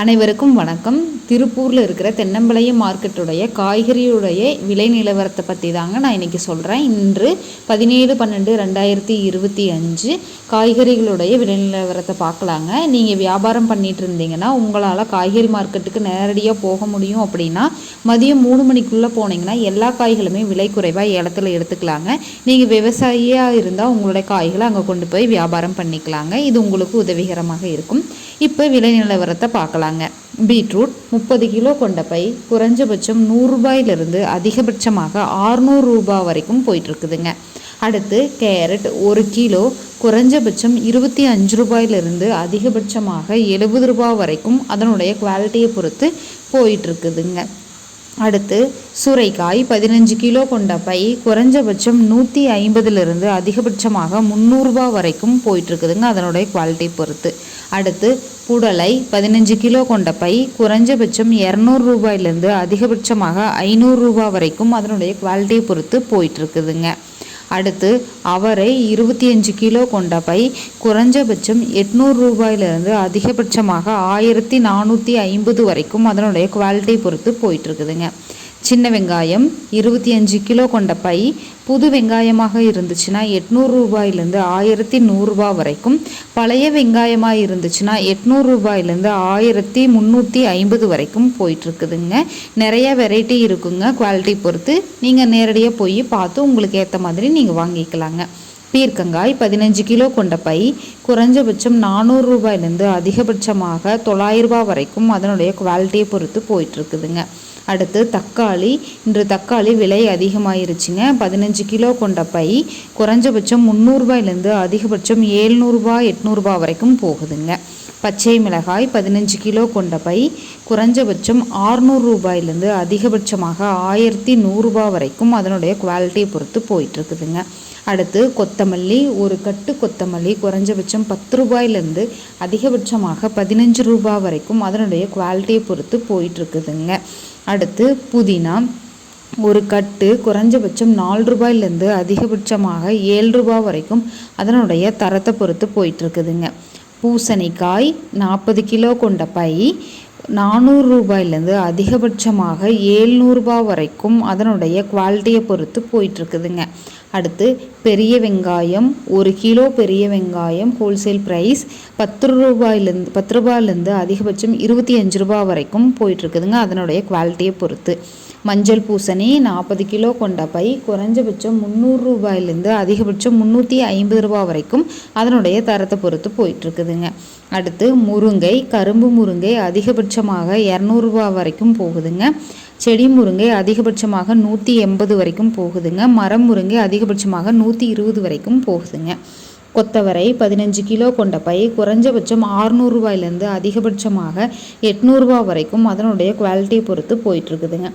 அனைவருக்கும் வணக்கம். திருப்பூரில் இருக்கிற தென்னம்பளையம் மார்க்கெட்டுடைய காய்கறியுடைய விலை நிலவரத்தை பற்றி தாங்க நான் இன்றைக்கி சொல்கிறேன் இன்று பதினேழு பன்னெண்டு ரெண்டாயிரத்தி இருபத்தி அஞ்சு காய்கறிகளுடைய விலை நிலவரத்தை பார்க்கலாங்க. நீங்கள் வியாபாரம் பண்ணிட்டு இருந்தீங்கன்னா உங்களால் காய்கறி மார்க்கெட்டுக்கு நேரடியாக போக முடியும் அப்படின்னா மதியம் மூணு மணிக்குள்ளே போனீங்கன்னா எல்லா காய்களுமே விலை குறைவாக ஏலத்தில் எடுத்துக்கலாங்க. நீங்கள் விவசாயியாக இருந்தால் உங்களுடைய காய்களை அங்கே கொண்டு போய் வியாபாரம் பண்ணிக்கலாங்க. இது உங்களுக்கு உதவிகரமாக இருக்கும். இப்போ விலை நிலவரத்தை பார்க்கலாம் சொல்கிறாங்க பீட்ரூட் முப்பது கிலோ கொண்ட பை குறைஞ்சபட்சம் நூறுரூபாயிலிருந்து அதிகபட்சமாக ஆறுநூறு ரூபாய் வரைக்கும் போயிட்டுருக்குதுங்க. அடுத்து கேரட் ஒரு கிலோ குறைஞ்சபட்சம் இருபத்தி அஞ்சு ரூபாயிலிருந்து அதிகபட்சமாக எழுபது ரூபாய் வரைக்கும் அதனுடைய குவாலிட்டியை பொறுத்து போயிட்டுருக்குதுங்க. அடுத்து சுரைக்காய் பதினஞ்சு கிலோ கொண்ட பை குறைஞ்சபட்சம் நூற்றி ஐம்பதுலேருந்து அதிகபட்சமாக முந்நூறுரூபா வரைக்கும் போயிட்டுருக்குதுங்க அதனுடைய குவாலிட்டி பொறுத்து. அடுத்து புடலை பதினஞ்சு கிலோ கொண்ட பை குறைஞ்சபட்சம் இரநூறு ரூபாயிலேருந்து அதிகபட்சமாக ஐநூறு ரூபாய் வரைக்கும் அதனுடைய குவாலிட்டியை பொறுத்து போயிட்டுருக்குதுங்க. அடுத்து அவரை இருபத்தி அஞ்சு கிலோ கொண்ட பை குறைஞ்சபட்சம் எட்நூறு ரூபாயிலிருந்து அதிகபட்சமாக ஆயிரத்தி நானூற்றி ஐம்பது வரைக்கும் அதனுடைய குவாலிட்டி பொறுத்து போயிட்டுருக்குதுங்க. சின்ன வெங்காயம் இருபத்தி அஞ்சு கிலோ கொண்ட பை புது வெங்காயமாக இருந்துச்சுன்னா எட்நூறு ரூபாயிலேருந்து ஆயிரத்தி நூறுரூபா வரைக்கும். பழைய வெங்காயமாக இருந்துச்சுன்னா எட்நூறு ரூபாயிலேருந்து ஆயிரத்தி முந்நூற்றி ஐம்பது வரைக்கும் போயிட்டுருக்குதுங்க. நிறைய வெரைட்டி இருக்குங்க. குவாலிட்டி பொறுத்து நீங்கள் நேரடியாக போய் பார்த்து உங்களுக்கு ஏற்ற மாதிரி நீங்கள் வாங்கிக்கலாங்க. பீர்க்கங்காய் பதினஞ்சு கிலோ கொண்ட பை குறைஞ்சபட்சம் நானூறு ரூபாயிலேருந்து அதிகபட்சமாக தொள்ளாயிரம் ரூபாய் வரைக்கும் அதனுடைய குவாலிட்டியை பொறுத்து போயிட்டுருக்குதுங்க. அடுத்து தக்காளி. இன்று தக்காளி விலை அதிகமாயிருச்சுங்க. பதினஞ்சு கிலோ கொண்ட பை குறைஞ்சபட்சம் முந்நூறுபாயிலேருந்து அதிகபட்சம் ஏழ்நூறுபா எட்நூறுபா வரைக்கும் போகுதுங்க. பச்சை மிளகாய் பதினஞ்சு கிலோ கொண்ட பை குறைஞ்சபட்சம் ஆறுநூறு ரூபாயிலேருந்து அதிகபட்சமாக ஆயிரத்தி நூறுரூபா வரைக்கும் அதனுடைய குவாலிட்டியை பொறுத்து போயிட்டுருக்குதுங்க அடுத்து கொத்தமல்லி ஒரு கட்டு கொத்தமல்லி குறைஞ்சபட்சம் பத்து ரூபாயிலேருந்து அதிகபட்சமாக பதினஞ்சு ரூபாய் வரைக்கும் அதனுடைய குவாலிட்டியை பொறுத்து போயிட்டுருக்குதுங்க. அடுத்து புதினா ஒரு கட்டு குறைஞ்சபட்சம் நாலு ரூபாயிலேருந்து அதிகபட்சமாக ஏழு ரூபாய் வரைக்கும் அதனுடைய தரத்தை பொறுத்து போயிட்டுருக்குதுங்க. பூசணிக்காய் நாற்பது கிலோ கொண்ட பை நானூறு ரூபாயிலேருந்து அதிகபட்சமாக ஏழ்நூறுபா வரைக்கும் அதனுடைய குவாலிட்டியை பொறுத்து போயிட்டுருக்குதுங்க. அடுத்து பெரிய வெங்காயம் ஒரு கிலோ பெரிய வெங்காயம் ஹோல்சேல் ப்ரைஸ் பத்து ரூபாயிலேருந்து பத்து ரூபாயிலேருந்து அதிகபட்சம் இருபத்தி அஞ்சு ரூபா வரைக்கும் போயிட்டுருக்குதுங்க. அதனுடைய குவாலிட்டியை பொறுத்து. மஞ்சள் பூசணி நாற்பது கிலோ கொண்ட பை குறைஞ்சபட்சம் முந்நூறு ரூபாயிலேருந்து அதிகபட்சம் முந்நூற்றி ஐம்பது ரூபா வரைக்கும் அதனுடைய தரத்தை பொறுத்து போயிட்டுருக்குதுங்க. அடுத்து முருங்கை கரும்பு முருங்கை அதிகபட்சமாக இரநூறுபா வரைக்கும் போகுதுங்க. செடி முருங்கை அதிகபட்சமாக நூற்றி எண்பது வரைக்கும் போகுதுங்க. மரம் முருங்கை அதிகபட்சமாக நூற்றி இருபது வரைக்கும் போகுதுங்க. கொத்தவரை பதினஞ்சு கிலோ கொண்ட பை குறைஞ்சபட்சம் ஆறுநூறுபாயிலேருந்து அதிகபட்சமாக எட்நூறுபா வரைக்கும் அதனுடைய குவாலிட்டியை பொறுத்து போயிட்டுருக்குதுங்க.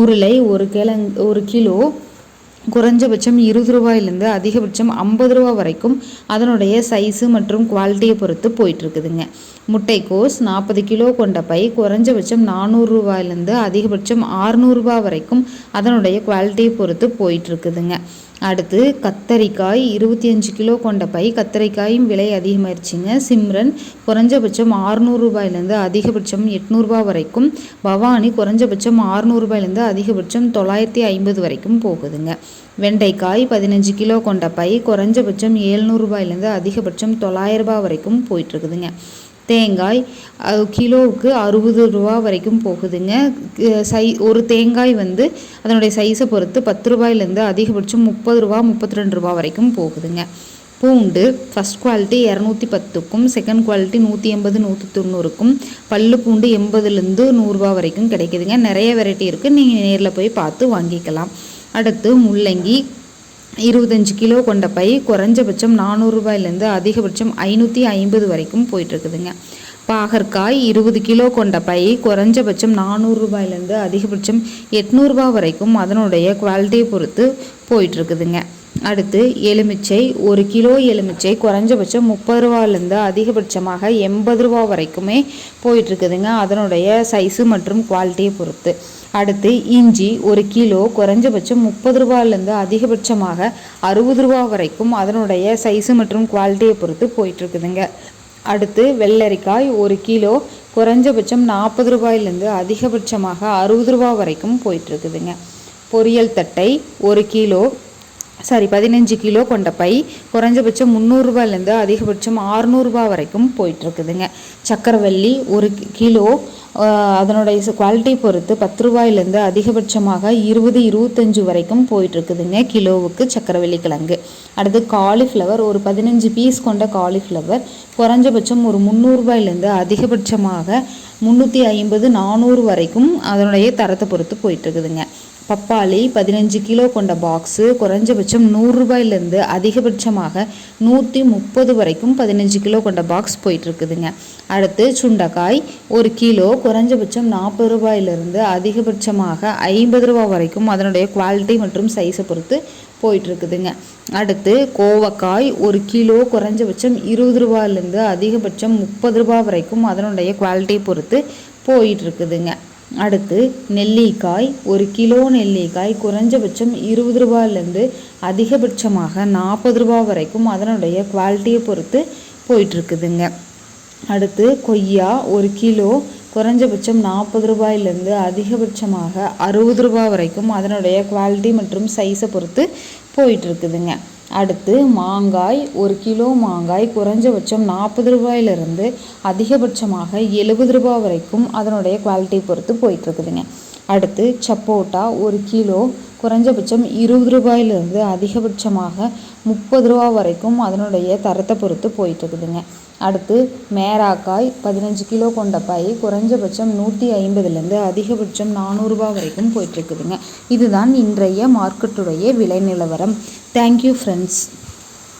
உருளை ஒரு கிழங் ஒரு கிலோ குறைஞ்சபட்சம் இருபது ரூபாயிலேருந்து அதிகபட்சம் ஐம்பது ரூபா வரைக்கும் அதனுடைய சைஸு மற்றும் குவாலிட்டியை பொறுத்து போயிட்டுருக்குதுங்க. முட்டைக்கோஸ் நாற்பது கிலோ கொண்ட பை குறைஞ்சபட்சம் நானூறுரூவாயிலேருந்து அதிகபட்சம் ஆறுநூறுபா வரைக்கும் அதனுடைய குவாலிட்டியை பொறுத்து போயிட்டுருக்குதுங்க. அடுத்து கத்தரிக்காய் இருபத்தி அஞ்சு கிலோ கொண்ட பை. கத்தரிக்காயும் விலை அதிகமாயிருச்சுங்க. சிம்ரன் குறைஞ்சபட்சம் ஆறுநூறு ரூபாயிலேருந்து அதிகபட்சம் எட்நூறுபா வரைக்கும். பவானி குறைஞ்சபட்சம் ஆறுநூறுபாயிலேருந்து அதிகபட்சம் தொள்ளாயிரத்தி ஐம்பது வரைக்கும் போகுதுங்க. வெண்டைக்காய் பதினஞ்சு கிலோ கொண்ட பை. குறைஞ்சபட்சம் ஏழ்நூறுபாயிலேருந்து அதிகபட்சம் தொள்ளாயிரம் ரூபாய் வரைக்கும் போயிட்டுருக்குதுங்க. தேங்காய் கிலோவுக்கு அறுபது ரூபா வரைக்கும் போகுதுங்க. சை ஒரு தேங்காய் வந்து அதனுடைய சைஸை பொறுத்து பத்து ரூபாயிலேருந்து அதிகபட்சம் முப்பது ரூபா முப்பத்தி ரெண்டு ரூபா வரைக்கும் போகுதுங்க. பூண்டு ஃபஸ்ட் குவாலிட்டி இரநூத்தி பத்துக்கும் செகண்ட் குவாலிட்டி நூற்றி எண்பது நூற்றி தொண்ணூறுக்கும் பல்லு பூண்டு எண்பதுலேருந்து நூறுரூவா வரைக்கும் கிடைக்குதுங்க. நிறைய வெரைட்டி இருக்குது நீங்கள் நேரில் போய் பார்த்து வாங்கிக்கலாம். அடுத்து முள்ளங்கி இருபத்தஞ்சு கிலோ கொண்ட பை குறைஞ்சபட்சம் நானூறுரூபாயிலேருந்து அதிகபட்சம் ஐநூற்றி ஐம்பது வரைக்கும் போயிட்டுருக்குதுங்க. பாகற்காய் இருபது கிலோ கொண்ட பை குறைஞ்சபட்சம் நானூறுரூபாயிலேருந்து அதிகபட்சம் எட்நூறுபா வரைக்கும் அதனுடைய குவாலிட்டியை பொறுத்து போயிட்டுருக்குதுங்க. அடுத்து எலுமிச்சை ஒரு கிலோ எலுமிச்சை குறைஞ்சபட்சம் முப்பது ரூபாலேருந்து அதிகபட்சமாக எண்பது ரூபா வரைக்குமே போயிட்டுருக்குதுங்க. அதனுடைய சைஸு மற்றும் குவாலிட்டியை பொறுத்து. அடுத்து இஞ்சி ஒரு கிலோ குறைஞ்சபட்சம் முப்பது ரூபாயிலேருந்து அதிகபட்சமாக அறுபது ரூபா வரைக்கும் அதனுடைய சைஸு மற்றும் குவாலிட்டியை பொறுத்து போயிட்டுருக்குதுங்க. அடுத்து வெள்ளரிக்காய் ஒரு கிலோ குறைஞ்சபட்சம் நாற்பது ரூபாயிலேருந்து அதிகபட்சமாக அறுபது ரூபா வரைக்கும் போயிட்டுருக்குதுங்க. பொரியல் தட்டை ஒரு கிலோ சாரி பதினஞ்சு கிலோ கொண்ட பை குறைஞ்சபட்சம் முந்நூறுரூபாலேருந்து அதிகபட்சம் ஆறுநூறுபா வரைக்கும் போயிட்டுருக்குதுங்க. சக்கரவள்ளி ஒரு கிலோ அதனுடைய குவாலிட்டி பொறுத்து பத்து ரூபாயிலேருந்து அதிகபட்சமாக இருபது இருபத்தஞ்சு வரைக்கும் போயிட்டுருக்குதுங்க கிலோவுக்கு சக்கரவள்ளி கிழங்கு. அடுத்து காலிஃப்ளவர் ஒரு பதினஞ்சு பீஸ் கொண்ட காலிஃப்ளவர் குறைஞ்சபட்சம் ஒரு முந்நூறுரூபாயிலேருந்து அதிகபட்சமாக முந்நூற்றி ஐம்பது நானூறு வரைக்கும் அதனுடைய தரத்தை பொறுத்து போயிட்டுருக்குதுங்க. பப்பாளி பதினஞ்சு கிலோ கொண்ட பாக்ஸு குறைஞ்சபட்சம் நூறுரூபாயிலேருந்து அதிகபட்சமாக நூற்றி முப்பது வரைக்கும் பதினஞ்சு கிலோ கொண்ட பாக்ஸ் போயிட்டுருக்குதுங்க. அடுத்து சுண்டைக்காய் ஒரு கிலோ குறைஞ்சபட்சம் நாற்பது ரூபாயிலிருந்து அதிகபட்சமாக ஐம்பது ரூபா வரைக்கும் அதனுடைய குவாலிட்டி மற்றும் சைஸை பொறுத்து போயிட்டுருக்குதுங்க. அடுத்து கோவக்காய் ஒரு கிலோ குறைஞ்சபட்சம் இருபது ரூபாயிலேருந்து அதிகபட்சம் முப்பது ரூபா வரைக்கும் அதனுடைய குவாலிட்டியை பொறுத்து போயிட்டுருக்குதுங்க. அடுத்து நெல்லிக்காய் ஒரு கிலோ நெல்லிக்காய் குறைஞ்சபட்சம் இருபது ரூபாயிலேருந்து அதிகபட்சமாக நாற்பது ரூபா வரைக்கும் அதனுடைய குவாலிட்டியை பொறுத்து போயிட்டுருக்குதுங்க. அடுத்து கொய்யா ஒரு கிலோ குறைஞ்சபட்சம் நாற்பது ரூபாயிலேருந்து அதிகபட்சமாக அறுபது ரூபா வரைக்கும் அதனுடைய குவாலிட்டி மற்றும் சைஸை பொறுத்து போயிட்டுருக்குதுங்க. அடுத்து மாங்காய் ஒரு கிலோ மாங்காய் குறைஞ்சபட்சம் நாற்பது ரூபாயிலிருந்து அதிகபட்சமாக எழுபது ரூபா வரைக்கும் அதனுடைய குவாலிட்டி பொறுத்து போயிட்டுருக்குதுங்க. அடுத்து சப்போட்டா ஒரு கிலோ குறைஞ்சபட்சம் இருபது ரூபாயிலிருந்து அதிகபட்சமாக முப்பது ரூபா வரைக்கும் அதனுடைய தரத்தை பொறுத்து போயிட்டுருக்குதுங்க. அடுத்து மேராக்காய் பதினஞ்சு கிலோ கொண்ட பை குறைஞ்சபட்சம் நூற்றி ஐம்பதுலேருந்து அதிகபட்சம் நானூறுரூபா வரைக்கும் போயிட்டுருக்குதுங்க. இதுதான் இன்றைய மார்க்கெட்டுடைய விலை நிலவரம். Thank you friends